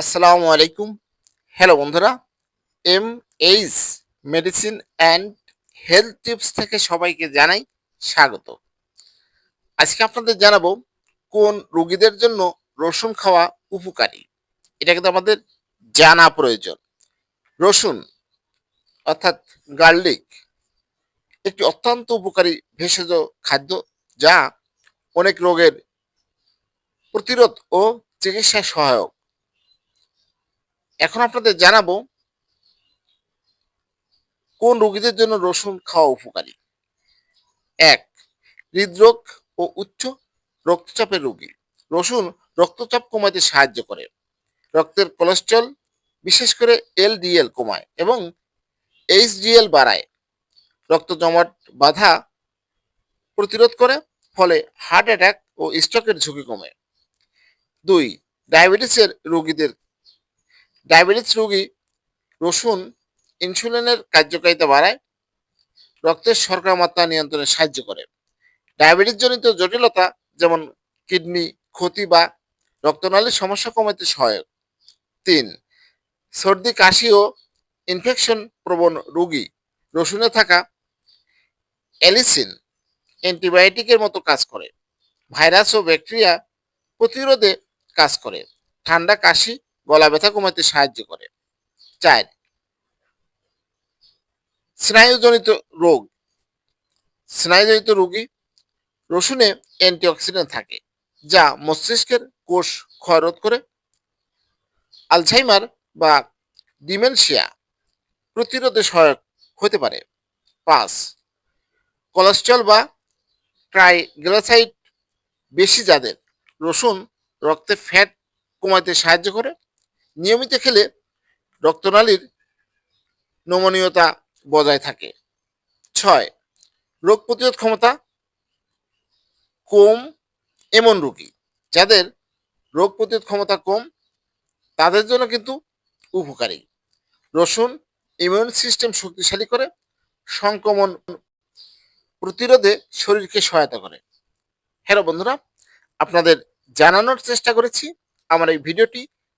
আসসালামু আলাইকুম। হ্যালো বন্ধুরা M H medicine and health tips থেকে সবাইকে জানাই স্বাগত। আজকে আপনাদের জানাব কোন রোগীদের জন্য রসুন খাওয়া উপকারী। এটা কিন্তু আমাদের জানা প্রয়োজন। রসুন, অর্থাৎ গার্লিক, একটি অত্যন্ত উপকারী ভেষজ খাদ্য যা অনেক রোগের প্রতিরোধ ও চিকিৎসায় সহায়ক। এখন আপনাদের জানাব কোন রোগীদের জন্য রসুন খাওয়া উপকারী? এক, হৃদরোগ ও উচ্চ রক্তচাপের রোগী। রসুন রক্তচাপ কমাতে সাহায্য করে। রক্তের কোলেস্ট্রল, বিশেষ করে এলডিএল কমায় এবং এইচডিএল বাড়ায়। রক্ত জমাট, বাধা প্রতিরোধ করে, ফলে হার্ট অ্যাটাক ও স্ট্রোকের ঝুঁকি কমে। দুই, ডায়াবেটিসের রোগীদের ডায়াবেটিস রোগী রসুন ইনসুলিনের কার্যকারিতা বাড়ায়, রক্তের শর্করা মাত্রা নিয়ন্ত্রণে সাহায্য করে। ডায়াবেটিস জনিত জটিলতা যেমন কিডনি, ক্ষতি বা রক্তনালীর সমস্যা কমাতে সহায়ক। তিন, সর্দি, কাশি ও ইনফেকশন প্রবণ রোগী রসুনে থাকা অ্যালিসিন অ্যান্টিবায়োটিকের মতো কাজ করে। ভাইরাস ও ব্যাকটেরিয়া প্রতিরোধে কাজ করে। ঠান্ডা, কাশি গলা ব্যথা কমাতে সাহায্য করে। চার, স্নায়ুজনিত রোগ। স্নায়ুজনিত রোগী রসুনে অ্যান্টিঅক্সিডেন্ট থাকে, যা মস্তিষ্কের কোষ ক্ষয়রোধ করে। আলঝাইমার বা ডিমেনশিয়া প্রতিরোধে সহায়ক হতে পারে। পাঁচ, কোলেস্ট্রল বা ট্রাইগ্লিসারাইড বেশি যাদের রসুন রক্তে ফ্যাট কমাতে সাহায্য করে। নিয়মিত খেলে রক্তনালীর নমনীয়তা বজায় থাকে। ছয়, রোগ প্রতিরোধ ক্ষমতা কম এমন রোগী। যাদের রোগ প্রতিরোধ ক্ষমতা কম, তাদের জন্য কিন্তু উপকারী। রসুন ইমিউন সিস্টেম শক্তিশালী করে, সংক্রমণ প্রতিরোধে শরীরকে সহায়তা করে। হ্যালো বন্ধুরা, আপনাদের জানানোর চেষ্টা করেছি। আমার এই ভিডিওটি